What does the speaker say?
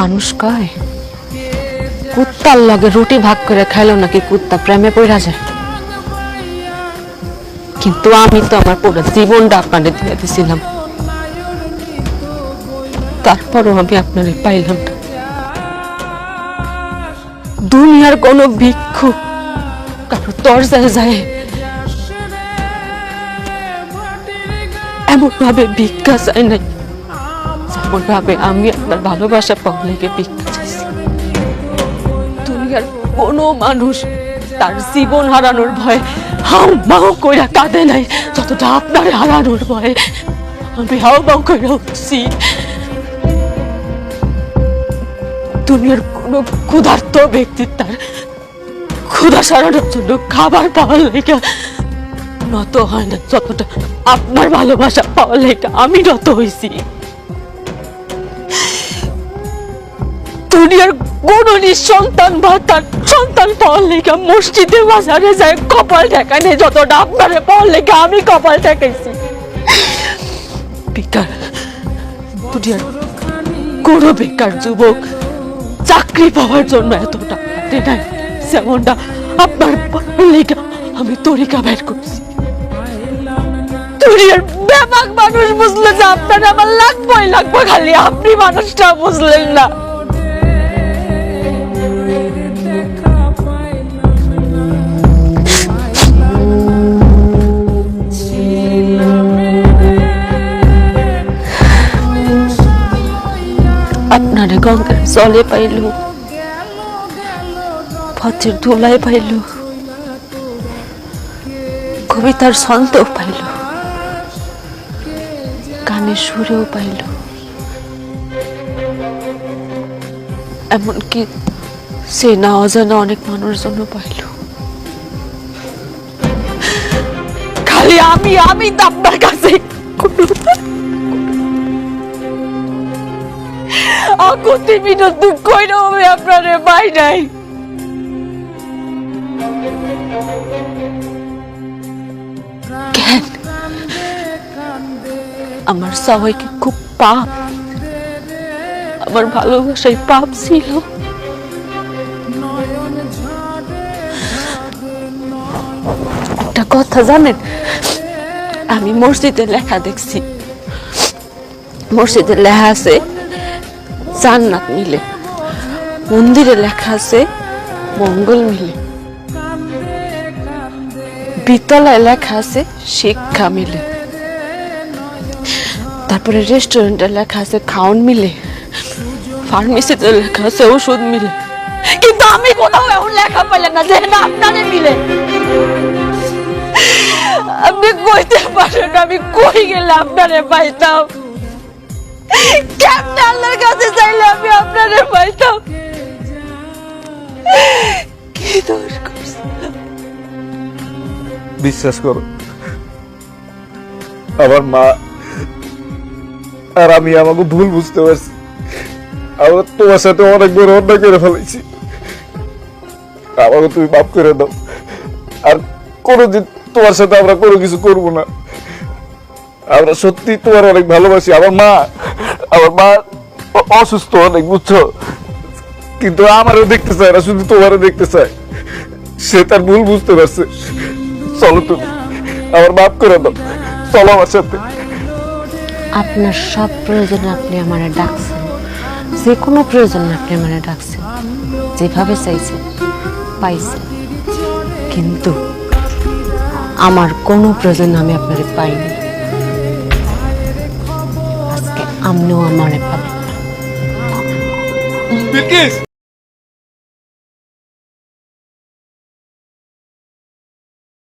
মানুষ কয়? কুত্তার লগে রুটি ভাগ করে খাইলো নাকি কুত্তা প্রেমে পড়া যায়? কিন্তু আমি তো আমার পুরো জীবনটা আপনাদের দিয়ে দিছিলাম। তারপরও আমি আপনারে পাইলাম না। দুনিয়ার কোনো ভিক্ষু কারও দরজায় যায়। এমন ভাবে ভিক্ষা চাই নাই। ভাবে আমি আপনার ভালোবাসা লেগে ভিক্ষা চাইছি। দুনিয়ার কোনো মানুষ তার জীবন হারানোর ভয় হাউ বাউ কইরা কাঁদে নাই, যতটা আপনার হারানোর ভয়। আমি হাউ বাউ করে উঠছি। দুনিয়ার কোনো ক্ষুধার্ত ব্যক্তি তার ক্ষুধা সারানোর জন্য খাবার পাওয়ার লেগে নত হয় না, যতটা আপনার ভালোবাসা পাওয়ার লেগে আমি নত হয়েছি দুনিয়ার কোন নিঃসন্তান বা তার সন্তান পাওয়ার লেগে মসজিদে বাজারে যায়, কপাল ঠেকানে যতটা আপনারে পাওয়ার লেগে আমি কপাল ঠেকাইছি। বেকার, দুনিয়ার কোন বেকার যুবক, চাকরি পাওয়ার জন্য নাই। যেমনটা আপনার লেগে আমি তরিকা বের করছি। দুনিয়ার ব্যাপক মানুষ বুঝলো যে আপনার আমার লাগবোই লাগবো, খালি আপনি মানুষটা বুঝলেন না। আপনারে গঙ্গার জলে পাইল পথের ধুলায় পাইল, কবিতার ছন্দেও পাইল, গানের সুরেও পাইল। এমনকি সে না অজানা অনেক মানুষ জন্য পাইল। খালি আমি আমি তো আপনার কাছে আকুতি মিনতি দুঃখ হবে আপনারে পাই নাই। আমার সবাইকে খুব পাপ। আমার ভালোবাসায় পাপ ছিল। একটা কথা জানেন? আমি মসজিদে লেখা দেখছি। মসজিদে লেখা আছে জান্নাত মিলে। মন্দিরে লেখা আছে মঙ্গল মিলে। বিতলায় লেখা আছে শিক্ষা মিলে। তারপরে রেস্টুরেন্টে লেখা আছে খাওন মিলে। ফার্মেসিতে লেখা আছে ওষুধ মিলে। কিন্তু আমি কোথাও এমন লেখা পাইলাম না যে না আপনারে মিলে। আপনি কইতে পারেন আমি কই গেলে আপনারে পাইতাম। কাছে চাইলে আমি পাইতাম। কি দোষ বিশ্বাস করো, আমার মা আর আমি আমাকে ভুল বুঝতে পারছি। আমরা তোমার সাথে অনেক বড় অন্যায় করে ফেলেছি। আমাকে তুমি মাফ করে দাও। আর কোনোদিন তোমার সাথে আমরা কোনো কিছু করব না। আমরা সত্যি তোমার অনেক ভালোবাসি। আমার মা আমার মা অসুস্থ অনেক, বুঝছ? কিন্তু আমারও দেখতে চায় না, শুধু তোমারও দেখতে চায়। সে তার ভুল বুঝতে পারছে। চলো তুমি, আমার মাফ করে দাও। চলো আমার সাথে। আপনার সব প্রয়োজনে আপনি আমারে ডাকছেন। যে কোনো প্রয়োজনে আপনি আমারে ডাকছেন। যেভাবে চাইছেন, পাইছেন। কিন্তু আমার কোনো প্রয়োজন আমি আপনারে পাইনি। আজকে আপনিও আমারে পাবেন না। বিলকিস